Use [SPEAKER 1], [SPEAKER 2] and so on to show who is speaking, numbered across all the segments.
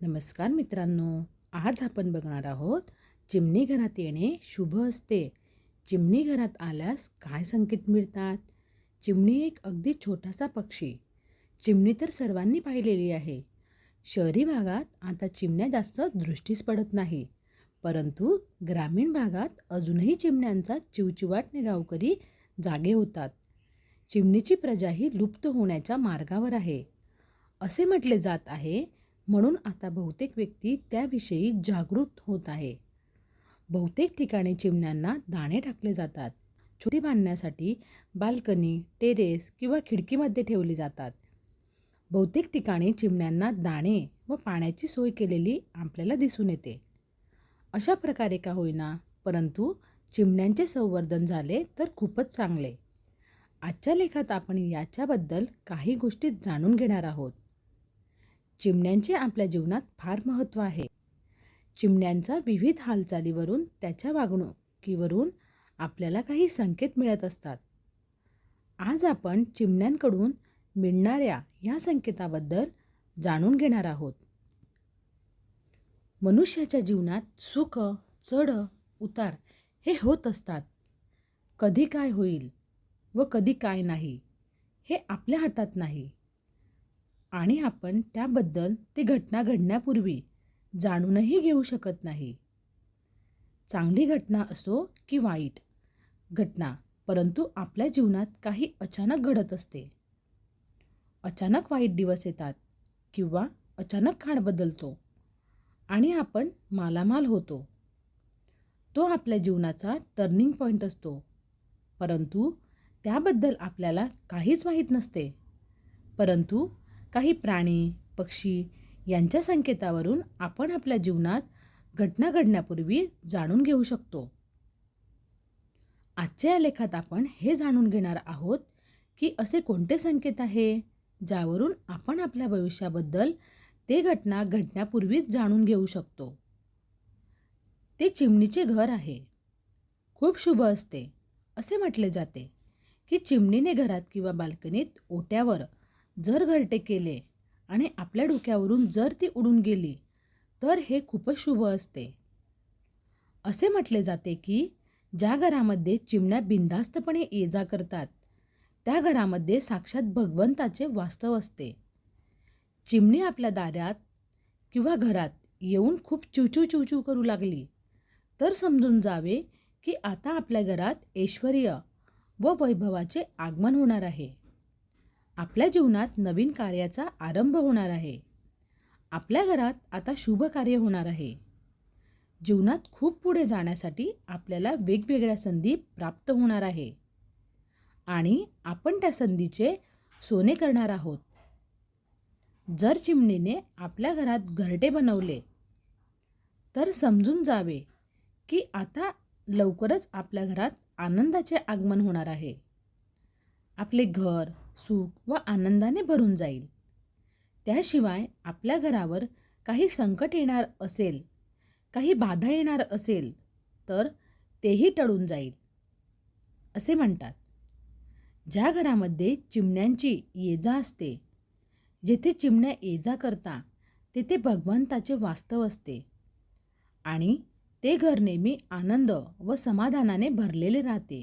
[SPEAKER 1] नमस्कार मित्रांनो आज आपण बघणार आहोत चिमणी घरात येणे शुभ असते. चिमणी घरात आल्यास काय संकेत मिळतात? चिमणी एक अगदी छोटासा पक्षी. चिमणी तर सर्वांनी पाहिलेली आहे. शहरी भागात आता चिमण्या जास्त दृष्टीस पडत नाही. परंतु ग्रामीण भागात अजूनही चिमण्यांचा चिवचिवाटने गावकरी जागे होतात. चिमणीची प्रजा ही लुप्त होण्याच्या मार्गावर आहे. असे म्हटले जात आहे म्हणून आता बहुतेक व्यक्ती त्याविषयी जागृत होत आहे. बहुतेक ठिकाणी चिमण्यांना दाणे टाकले जातात. छोटी बांधण्यासाठी बाल्कनी टेरेस किंवा खिडकीमध्ये ठेवली जातात. बहुतेक ठिकाणी चिमण्यांना दाणे व पाण्याची सोय केलेली आपल्याला दिसून येते. अशा प्रकारे का होईना परंतु चिमण्यांचे संवर्धन झाले तर खूपच चांगले. आजच्या लेखात आपण याच्याबद्दल काही गोष्टी जाणून घेणार आहोत. चिमण्यांचे आपल्या जीवनात फार महत्त्व आहे. चिमण्यांचा विविध हालचालीवरून त्याच्या वागणुकीवरून आपल्याला काही संकेत मिळत असतात. आज आपण चिमण्यांकडून मिळणाऱ्या या संकेताबद्दल जाणून घेणार आहोत. मनुष्याच्या जीवनात सुख चढ उतार हे होत असतात. कधी काय होईल व कधी काय नाही हे आपल्या हातात नाही. आणि आपण त्याबद्दल ती घटना घडण्यापूर्वी जाणूनही घेऊ शकत नाही. चांगली घटना असो की वाईट घटना परंतु आपल्या जीवनात काही अचानक घडत असते. अचानक वाईट दिवस येतात किंवा अचानक खाण बदलतो आणि आपण मालामाल होतो. तो आपल्या जीवनाचा टर्निंग पॉईंट असतो परंतु त्याबद्दल आपल्याला काहीच माहीत नसते. परंतु काही प्राणी पक्षी यांच्या संकेतावरून आपण आपल्या जीवनात घटना घडण्यापूर्वी जाणून घेऊ शकतो. आजच्या या लेखात आपण हे जाणून घेणार आहोत की असे कोणते संकेत आहे ज्यावरून आपण आपल्या भविष्याबद्दल ते घटना घडण्यापूर्वीच जाणून घेऊ शकतो. ते चिमणीचे घर आहे. खूप शुभ असते. असे म्हटले जाते की चिमणीने घरात किंवा बाल्कनीत ओट्यावर जर घरटे केले आणि आपल्या डोक्यावरून जर ती उडून गेली तर हे खूपच शुभ असते. असे म्हटले जाते की ज्या घरामध्ये चिमण्या बिनधास्तपणे ये जा करतात त्या घरामध्ये साक्षात भगवंताचे वास्तव असते. चिमणी आपल्या दारात किंवा घरात येऊन खूप चिवचू चिवचू करू लागली तर समजून जावे की आता आपल्या घरात ऐश्वर्य व वैभवाचे आगमन होणार आहे. आपल्या जीवनात नवीन कार्याचा आरंभ होणार आहे. आपल्या घरात आता शुभ कार्य होणार आहे. जीवनात खूप पुढे जाण्यासाठी आपल्याला वेगवेगळ्या संधी प्राप्त होणार आहे. आणि आपण त्या संधीचे सोने करणार आहोत. जर चिमणीने आपल्या घरात घरटे बनवले तर समजून जावे की आता लवकरच आपल्या घरात आनंदाचे आगमन होणार आहे. आपले घर सुख व आनंदाने भरून जाईल. त्याशिवाय आपल्या घरावर काही संकट येणार असेल काही बाधा येणार असेल तर तेही टळून जाईल असे म्हणतात. ज्या घरामध्ये चिमण्यांची ये जा असते जेथे चिमण्या ये जा करता तेथे भगवंताचे वास्तव असते आणि ते घर नेहमी आनंद व समाधानाने भरलेले राहते.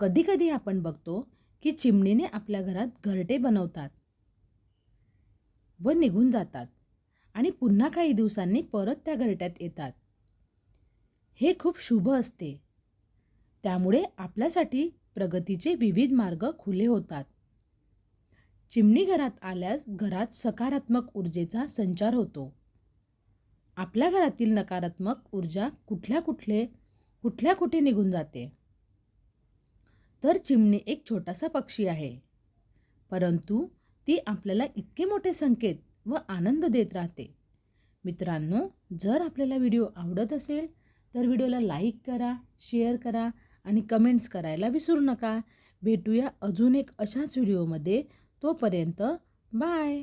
[SPEAKER 1] कधीकधी आपण बघतो की चिमणीने आपल्या घरात घरटे बनवतात व निघून जातात आणि पुन्हा काही दिवसांनी परत त्या घरट्यात येतात. हे खूप शुभ असते. त्यामुळे आपल्यासाठी प्रगतीचे विविध मार्ग खुले होतात. चिमणी घरात आल्यास घरात सकारात्मक ऊर्जेचा संचार होतो. आपल्या घरातील नकारात्मक ऊर्जा कुठल्या कुठले कुठल्या कुठे निघून जाते? तर चिमणी एक छोटासा पक्षी आहे. परंतु ती आपल्याला इतके मोठे संकेत व आनंद देत राहते. मित्रांनो जर आपल्याला व्हिडिओ आवडत असेल तर व्हिडिओला लाईक करा शेअर करा आणि कमेंट्स करायला विसरू नका. भेटूया अजून एक अशाच व्हिडिओमध्ये. तोपर्यंत बाय!